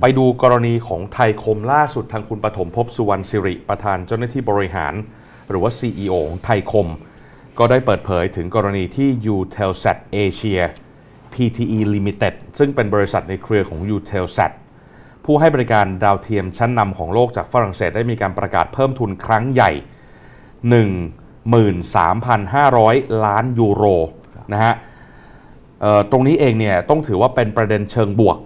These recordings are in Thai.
ไปดูกรณีของไทยคมล่าสุดทางคุณปฐมภพสุวรรณสิริประธานเจ้าหน้าที่บริหาร หรือว่า CEO ของไทยคม ก็ได้เปิดเผยถึงกรณีที่ Utelsat Asia PTE Limited ซึ่งเป็นบริษัทในเครือของ Utelsat ผู้ให้บริการดาวเทียมชั้นนำของโลกจากฝรั่งเศสได้มีการประกาศเพิ่มทุนครั้งใหญ่ 13,500 ล้านยูโรนะฮะตรงนี้เองเนี่ยต้องถือว่าเป็นประเด็นเชิงบวก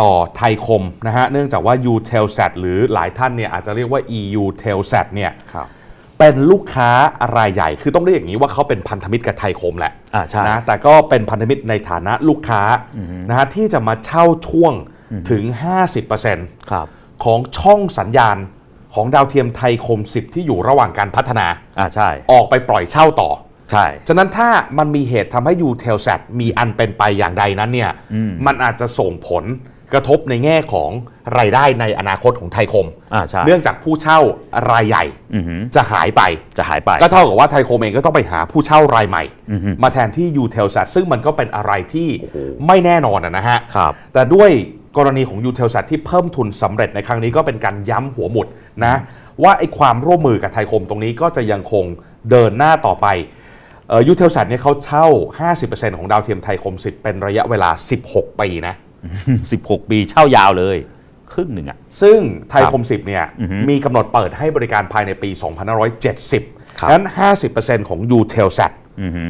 ต่อไทยคมนะฮะเนื่องจากว่า Utelsat หรือหลายท่านเนี่ยอาจจะเรียกว่า EU Telsat เนี่ยครับเป็นลูกค้ารายใหญ่ คือต้องเรียกอย่างนี้ว่าเขาเป็นพันธมิตรกับไทยคมแหละอ่าใช่นะแต่ก็เป็นพันธมิตรในฐานะลูกค้านะฮะที่จะมาเช่าช่วงถึง 50%ครับของช่องสัญญาณของดาวเทียมไทยคม 10 ที่อยู่ระหว่างการพัฒนาอ่าใช่ ออกไปปล่อยเช่าต่อ ใช่ ฉะนั้นถ้ามันมีเหตุทำให้ u t e l s a t มีอันเป็นไปอย่างใดนั้นเนี่ยอืมมันอาจจะส่งผล กระทบในแง่ของรายได้ในอนาคตของไทยคม อ่าใช่ เนื่องจากผู้เช่ารายใหญ่อือหือจะหายไป จะหายไปก็เท่ากับว่าไทยคมเองก็ต้องไปหาผู้เช่ารายใหม่ อือฮึมาแทนที่ u t e l s a t ซึ่งมันก็เป็นอะไรที่ไม่แน่นอนอะนะฮะ ครับ แต่ด้วยกรณีของ u t e l s a t ที่เพิ่มทุนสำเร็จในครั้งนี้ก็เป็นการย้ำหัวหมุดนะ ว่าไอ้ความร่วมมือกับไทยคมตรงนี้ก็จะยังคงเดินหน้าต่อไปยูเทลสัตเนี่ยเขาเช่า 50%ของดาวเทียมไทยคม 10 เป็นระยะเวลา 16 ปีนะ 16 ปีเช่ายาวเลย ครึ่งหนึ่งอะซึ่งไทยคม 10 เนี่ยอือฮึมีกำหนดเปิดให้บริการภายในปี 2570ครับ นั้น 50%ของ u t e l s a t อือฮึ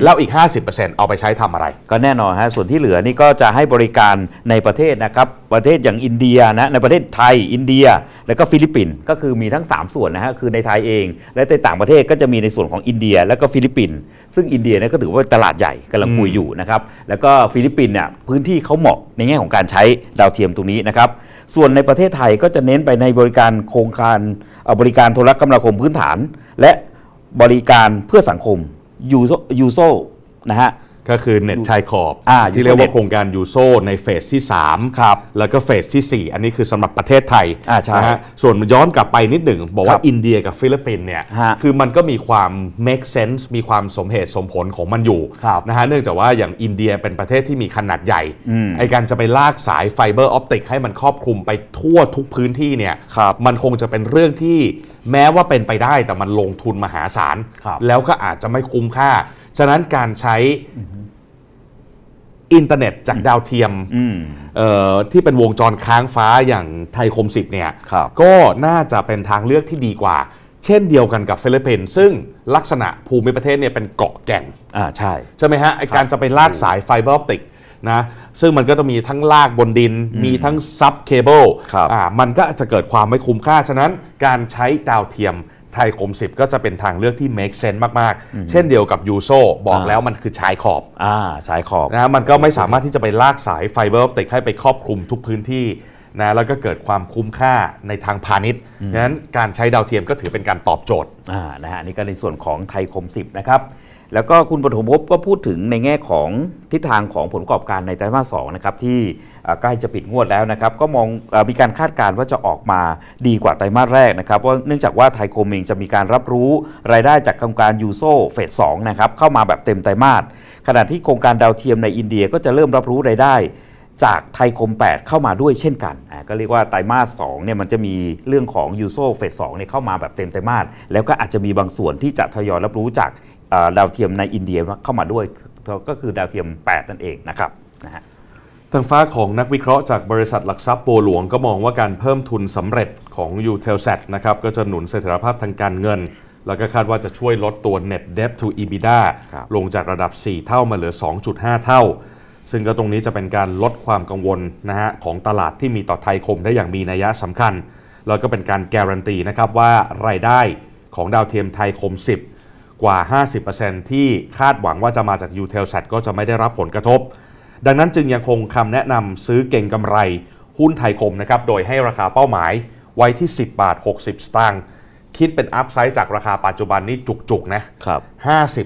แล้วอีก 50%เอาไปใช้ทำอะไร ก็แน่นอนฮะส่วนที่เหลือนี่ก็จะให้บริการในประเทศนะครับ ประเทศอย่างอินเดียนะในประเทศไทยอินเดีย แล้วก็ฟิลิปปินส์ก็คือมีทั้ง 3 ส่วนนะฮะคือในไทยเอง และในต่างประเทศก็จะมีในส่วนของอินเดีย แล้วก็ฟิลิปปินส์ซึ่งอินเดียเนี่ยก็ถือว่าเป็นตลาดใหญ่กำลังคุยอยู่นะครับแล้วก็ฟิลิปปินส์เนี่ยพื้นที่เขาเหมาะในแง่ของการใช้ดาวเทียมตรงนี้นะครับส่วนในประเทศไทยก็จะเน้นไปในบริการโครงการเอ่อบริการโทรคมนาคมพื้นฐาน และบริการเพื่อสังคม ยูโซยูโซนะฮะ ก็คือเน็ตชายขอบอ่าที่เรียกว่า Usonet โครงการยูโซในเฟสที่3ครับแล้วก็เฟสที่ 4 อันนี้คือสำหรับประเทศไทยอ่าใช่นะฮะส่วนย้อนกลับไปนิดหนึ่ง บอกคว่ารับอินเดียกับฟิลิปปินส์เนี่ยฮะคือมันก็มีความ make sense มีความสมเหตุสมผลของมันอยู่ครับนะฮะเนื่องจากว่าอย่างอินเดียเป็นประเทศที่มีขนาดใหญ่อืมไอการจะไปลากสายไฟเบอร์ออปติกให้มันครอบคลุมไปทั่วทุกพื้นที่เนี่ยครับมันคงจะเป็นเรื่องที่แม้ว่าเป็นไปได้แต่มันลงทุนมหาศาล ครับ แล้วก็อาจจะไม่คุ้มค่า ฉะนั้นการใช้อินเทอร์เน็ตจากดาวเทียมอืมเอ่อที่เป็นวงจรค้างฟ้าอย่างไทยคมสิบเนี่ย ครับ ก็น่าจะเป็นทางเลือกที่ดีกว่า เช่นเดียวกันกับฟิลิปปินส์ซึ่งลักษณะภูมิประเทศเนี่ยเป็นเกาะแก่ง อ่าใช่ ใช่ไหมฮะไอการจะไปลากสายไฟเบอร์ออปติก นะซึ่งมันก็จะมีทั้งลากบนดิน มีทั้งซับเคเบิลครับ อ่ามันก็จะเกิดความไม่คุ้มค่า ฉะนั้นการใช้ดาวเทียมไทยคม 10 ก็จะเป็นทางเลือกที่ make sense มาก ๆ เช่นเดียวกับยูโซบอกอ่าแล้วมันคือชายขอบ อ่าสายขอบ นะมันก็ไม่สามารถที่จะไปลากสายไฟเบอร์ออปติกให้ไปครอบคลุมทุกพื้นที่นะแล้วก็เกิดความคุ้มค่าในทางพาณิชย์ดังนั้นการใช้ดาวเทียมก็ถือเป็นการตอบโจทย์ อ่านะฮะอันนี่ก็ในส่วนของไทยคม 10 นะครับ แล้วก็คุณปฐมภพก็พูดถึงในแง่ของทิศทางของผลประกอบการในไตรมาสสองนะครับที่ใกล้จะปิดงวดแล้วนะครับก็มองอมีการคาดการณ์ว่าจะออกมาดีกว่าไตรมาสแรกนะครับว่าเนื่องจากว่าไทยคมเองจะมีการรับรู้รายได้จากโครงการยูโซเฟสสองนะครับเข้ามาแบบเต็มไตรมาสขณะที่โครงการดาวเทียมในอินเดียก็จะเริ่มรับรู้รายได้จากไทยคม 8 เข้ามาด้วยเช่นกัน ก็เรียกว่าไตรมาส2เนี่ยมันจะมีเรื่องของยูโซเฟส2เนี่ยเข้ามาแบบเต็มไตรมาสแล้วก็อาจจะมีบางส่วนที่จะทยอยรับรู้จาก ดาวเทียมในอินเดียเข้ามาด้วยก็คือดาวเทียม 8 นั่นเองนะครับนะฮะทางฟ้าของนักวิเคราะห์จากบริษัทหลักทรัพย์บัวหลวงก็มองว่าการเพิ่มทุนสำเร็จของ u t e l s a t นะครับก็จะหนุนเสถียรภาพทางการเงิน แล้วก็คาดว่าจะช่วยลดตัว net debt to EBITDA ครับลงจากระดับ 4 เท่ามาเหลือ 2.5 เท่า ซึ่งก็ตรงนี้จะเป็นการลดความกังวลนะฮะของตลาดที่มีต่อไทยคมได้อย่างมีนัยสำคัญ แล้วก็เป็นการการันตีนะครับว่ารายได้ของดาวเทียมไทยคม 10 กว่า 50%ที่คาดหวังว่าจะมาจาก u t e l s a t ก็จะไม่ได้รับผลกระทบ ดังนั้นจึงยังคงคำแนะนำซื้อเก่งกำไร หุ้นไทยคมนะครับโดยให้ราคาเป้าหมายไว้ที่ 10 บาท 60 สตางค์คิดเป็นอัพไซด์จากราคาปัจจุบันนี่จุกๆนะครับ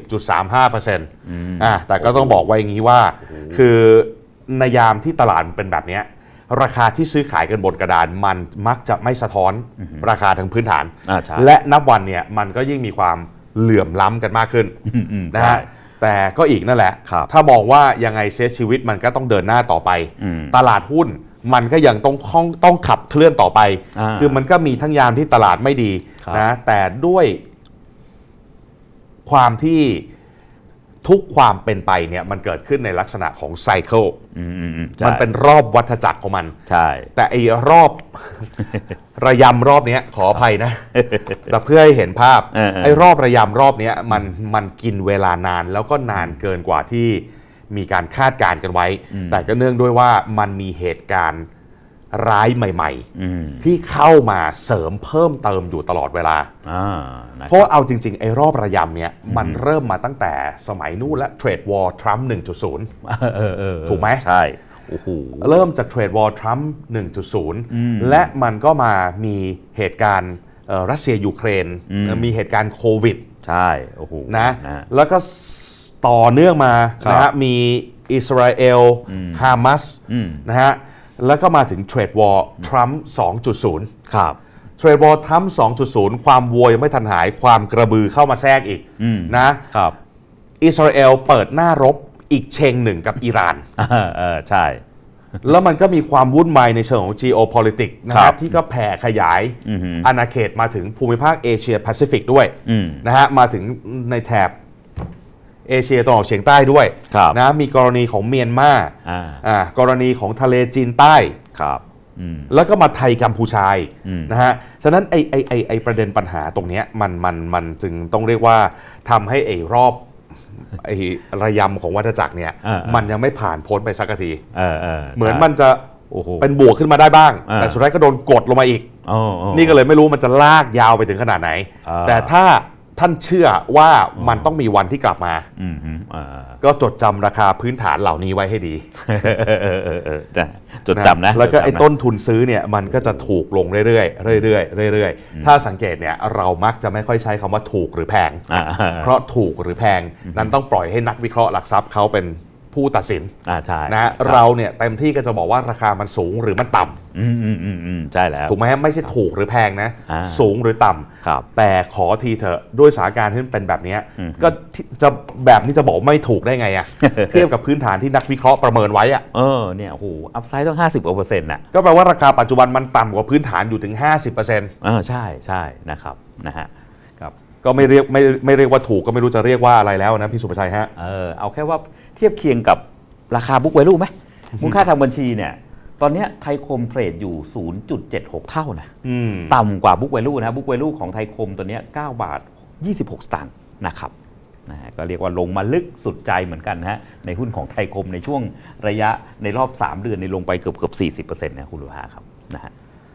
50.35%อ่าแต่ก็ต้องบอกไว้อย่างนี้ว่า คือในยามที่ตลาดมันเป็นแบบเนี้ยราคาที่ซื้อขายกันบนกระดานมันมักจะไม่สะท้อนราคาทางพื้นฐานอ่าใช่และนับวันเนี่ยมันก็ยิ่งมีความ เหลื่อมล้ำกันมากขึ้นอืมอืมนะใช่ฮะแต่ก็อีกนั่นแหละครับถ้ามองว่ายังไงเซตชีวิตมันก็ต้องเดินหน้าต่อไปอืมตลาดหุ้นมันก็ยังต้องต้องต้องขับเคลื่อนต่อไปอ่าคือมันก็มีทั้งยามที่ตลาดไม่ดีครับนะแต่ด้วยความที่ ทุกความเป็นไปเนี่ยมันเกิดขึ้นในลักษณะของไซเคิลอืมอืมอืมมันใช่เป็นรอบวัฏจักรของมัน ใช่ แต่ไอ้รอบ ระยำรอบเนี้ยขออภัยนะ แต่เพื่อให้เห็นภาพเออเออไอ้รอบระยำรอบเนี้ยมันมันกินเวลานานแล้วก็นานเกินกว่าที่มีการคาดการณ์กันไว้ แต่ก็เนื่องด้วยว่ามันมีเหตุการณ์ ร้ายใหม่อืมๆที่เข้ามาเสริมเพิ่มเติมอยู่ตลอดเวลาอ่านะเพราะว่าเอาจริง ๆ ไอ้รอบระยำเนี้ยมันเริ่มมาตั้งแต่สมัยนู้นและเทรดวอร์ทรัมป์1.0เออเออเออถูกไหมใช่โอ้โหเริ่มจากเทรดวอร์ทรัมป์1.0 และมันก็มามีเหตุการณ์เอ่อรัสเซียยูเครนอืมมีเหตุการณ์โควิด ใช่โอ้โหนะนะแล้วก็ต่อเนื่องมาครับนะฮะมีอิสราเอลอืมฮามาสอืมนะฮะ แล้วก็มาถึงเทรดวอร์ทรัมป์2.0 ครับเทรดวอร์ทรัมป์2.0 ความวัวยังไม่ทันหายความกระบือเข้ามาแทรกอีกอืมนะครับ อิสราเอลเปิดหน้ารบอีกเชงหนึ่งกับอิหร่านเออเออใช่ แล้วมันก็มีความวุ่นวายในเชิงของ geopolitics นะคครัรับบที่ก็แผ่ขยายอือหืออาณาเขตมาถึงภูมิภาคเอเชียแปซิฟิกด้วยอืมนะฮะมาถึงในแถบ เอเชียตะวันออกเฉียงใต้ด้วยครับนะมีกรณีของเมียนมาอ่าอ่ากรณีของทะเลจีนใต้ ครับอืม แล้วก็มาไทยกัมพูชาอืม นะฮะ ฉะนั้นไอไอไอไอประเด็นปัญหาตรงเนี้ยมันมันมันจึงต้องเรียกว่าทำให้ไอรอบไอระยำของวัฏจักรเนี่ยเออเออมันยังไม่ผ่านพ้นไปสักที เออเออเหมือนใช่มันจะโอ้โห เป็นบวกขึ้นมาได้บ้าง อ่า แต่สุดท้ายก็โดนกดลงมาอีกโอ้โอ้นี่ก็เลยไม่รู้มันจะลากยาวไปถึงขนาดไหน อ่า แต่ถ้า ท่านเชื่อว่ามันต้องมีวันที่กลับมาอืมอืมอ่าก็จดจำราคาพื้นฐานเหล่านี้ไว้ให้ดีเออเออเออได้จดจำนะแล้วก็จดจำะไอ้ต้นทุนซื้อเนี่ยมันก็จะถูกลงเรื่อยๆเรื่อยๆเรื่อยๆ ถ้าสังเกตเนี่ยเรามักจะไม่ค่อยใช้คำว่าถูกหรือแพง อ่า เพราะถูกหรือแพงนั้นต้องปล่อยให้นักวิเคราะห์หลักทรัพย์เขาเป็น ผู้ตัดสินอ่าใช่นะฮะคบเราเนี่ยเต็มที่ก็จะบอกว่าราคามันสูงหรือมันต่ำอืมอืมอืมอืมใช่แล้วถูกไหมฮะไม่ใช่ถูกหรือแพงนะ อ่าสูงหรือต่ำครับแต่ขอทีเถอะด้วยสถานการณ์ที่มันเป็นแบบเนี้ยอืม ก็ที่จะแบบนี้จะบอกไม่ถูกได้ไงอะ เทียบกับพื้นฐานที่นักวิเคราะห์ประเมินไว้อะเออเนี่ยโอ้โหอัพไซด์ต้อง 50กว่าเปอร์เซ็นต์น่ะก็แปลว่าราคาปัจจุบันมันต่ำกว่าพื้นฐานอยู่ถึง 50%เออใช่ใช่นะครับนะฮะครับก็ไม่เรียกไม่ไม่เรียกว่าถูกก็ไม่รู้จะเรียกว่าอะไรแล้วนะพี่สุภชัยฮะ เออเอาแค่ว่า เทียบเคียงกับราคาบุ๊กไวลูไหมมูลค่าทางบัญชีเนี่ยตอนเนี้ยไทยคมเทรดอยู่ 0.76 เท่านะอืมต่ำกว่าบุ๊กไวลูนะบุ๊กไวลูของไทยคมตัวเนี้ย9บาท 26 สตางค์นะครับนะฮะก็เรียกว่าลงมาลึกสุดใจเหมือนกันนะฮะในหุ้นของไทยคมในช่วงระยะในรอบ 3 เดือนในลงไปเกือบเกือบ40%นะคุณลูกค้าครับนะฮะ